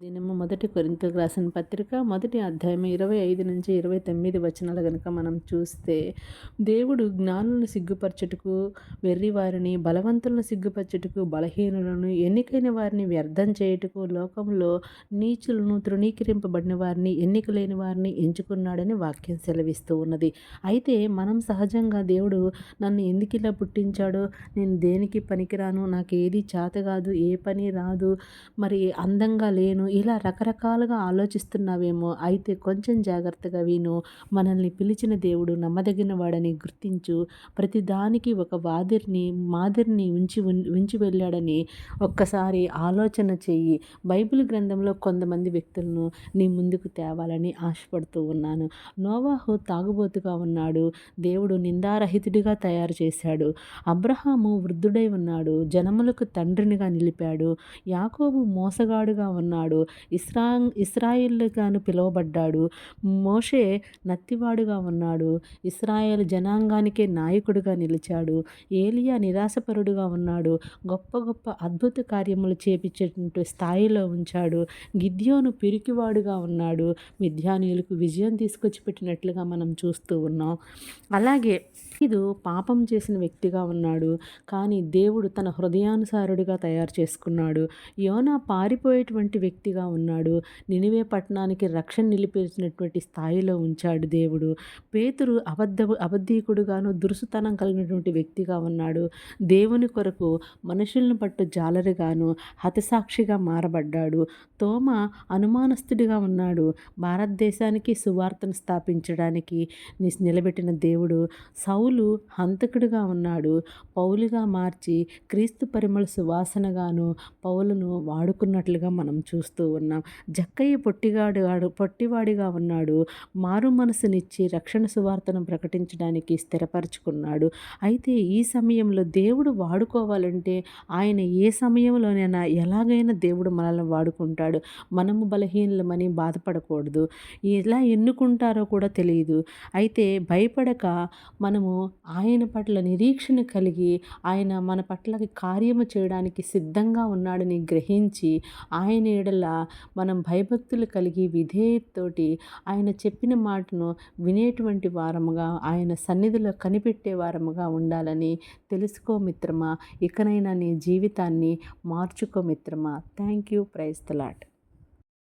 దినము మొదటి కొరింతకు రాసిన పత్రిక మొదటి అధ్యాయం ఇరవై ఐదు నుంచి ఇరవై తొమ్మిది వచనాలు కనుక మనం చూస్తే దేవుడు జ్ఞానులను సిగ్గుపరచుటకు వెర్రి వారిని బలవంతులను సిగ్గుపరచుటకు బలహీనులను ఎన్నికైన వారిని వ్యర్థం చేయుటకు లోకంలో నీచులను తృణీకరింపబడిన వారిని ఎన్నిక లేని వారిని ఎంచుకున్నాడని వాక్యం సెలవిస్తూ ఉన్నది. అయితే మనం సహజంగా దేవుడు నన్ను ఎందుకు ఇలా పుట్టించాడో? నేను దేనికి పనికిరాను? నాకు ఏది చేత కాదు? ఏ పని రాదు? మరి అందంగా లేను? ఇలా రకరకాలుగా ఆలోచిస్తున్నావేమో అయితే కొంచెం జాగ్రత్తగా విను. మనల్ని పిలిచిన దేవుడు నమ్మదగిన వాడని గుర్తించు. ప్రతిదానికి ఒక వాదిరిని మాదిరిని ఉంచి ఉంచి వెళ్ళాడని ఒక్కసారి ఆలోచన చెయ్యి. బైబిల్ గ్రంథంలో కొంతమంది వ్యక్తులను నీ ముందుకు తేవాలని ఆశపడుతూ ఉన్నాను. నోవాహు తాగుబోతుగా ఉన్నాడు. దేవుడు నిందారహితుడిగా తయారు చేశాడు. అబ్రహాము వృద్ధుడై ఉన్నాడు. జనములకు తండ్రినిగా నిలిపాడు. యాకోబు మోసగాడుగా ఉన్నాడు. ఇస్రా ఇస్రాయిల్గాను పిలువబడ్డాడు. మోషే నత్తివాడుగా ఉన్నాడు. ఇస్రాయేల్ జనాంగానికే నాయకుడిగా నిలిచాడు. ఏలియా నిరాశపరుడుగా ఉన్నాడు. గొప్ప గొప్ప అద్భుత కార్యములు చేపించేటువంటి స్థాయిలో ఉంచాడు. గిద్యోను పిరికివాడుగా ఉన్నాడు. మిథ్యానీయులకు విజయం తీసుకొచ్చి పెట్టినట్లుగా మనం చూస్తూ ఉన్నాం. అలాగే ఇది పాపం చేసిన వ్యక్తిగా ఉన్నాడు. కానీ దేవుడు తన హృదయానుసారుడిగా తయారు చేసుకున్నాడు. యోనా పారిపోయేటువంటి వ్యక్తి వ్యక్తిగా ఉన్నాడు. నినివే పట్టణానికి రక్షణ నిలిపేసినటువంటి స్థాయిలో ఉంచాడు దేవుడు. పేతురు అబద్ధ అబద్ధీకుడుగాను దురుసుతనం కలిగినటువంటి వ్యక్తిగా ఉన్నాడు. దేవుని కొరకు మనుషులను పట్టు జాలరిగాను హతసాక్షిగా మారబడ్డాడు. తోమ అనుమానస్తుడిగా ఉన్నాడు. భారతదేశానికి సువార్తను స్థాపించడానికి నిలబెట్టిన దేవుడు సౌలు హంతకుడిగా ఉన్నాడు. పౌలుగా మార్చి క్రీస్తు పరిమళ సువాసనగాను పౌలను వాడుకున్నట్లుగా మనం చూస్తూ ఉన్నాం. జక్కయ్య పొట్టిగాడు పొట్టివాడిగా ఉన్నాడు. మారు మనసునిచ్చి రక్షణ సువార్తను ప్రకటించడానికి స్థిరపరచుకున్నాడు. అయితే ఈ సమయంలో దేవుడు వాడుకోవాలంటే ఆయన ఏ సమయంలోనైనా ఎలాగైనా దేవుడు మనల్ని వాడుకుంటాడు. మనము బలహీనలమని బాధపడకూడదు. ఎలా ఎన్నుకుంటారో కూడా తెలియదు. అయితే భయపడక మనము ఆయన పట్ల నిరీక్షణ కలిగి ఆయన మన పట్ల కార్యము చేయడానికి సిద్ధంగా ఉన్నాడని గ్రహించి ఆయన ఎడల మనం భయభక్తులు కలిగి విధేయతోటి ఆయన చెప్పిన మాటను వినేటువంటి వారముగా ఆయన సన్నిధిలో కనిపెట్టే వారముగా ఉండాలని తెలుసుకో మిత్రమా. ఇకనైనా నీ జీవితాన్ని మార్చుకో మిత్రమా. Thank you. ప్రైజ్ తలాట్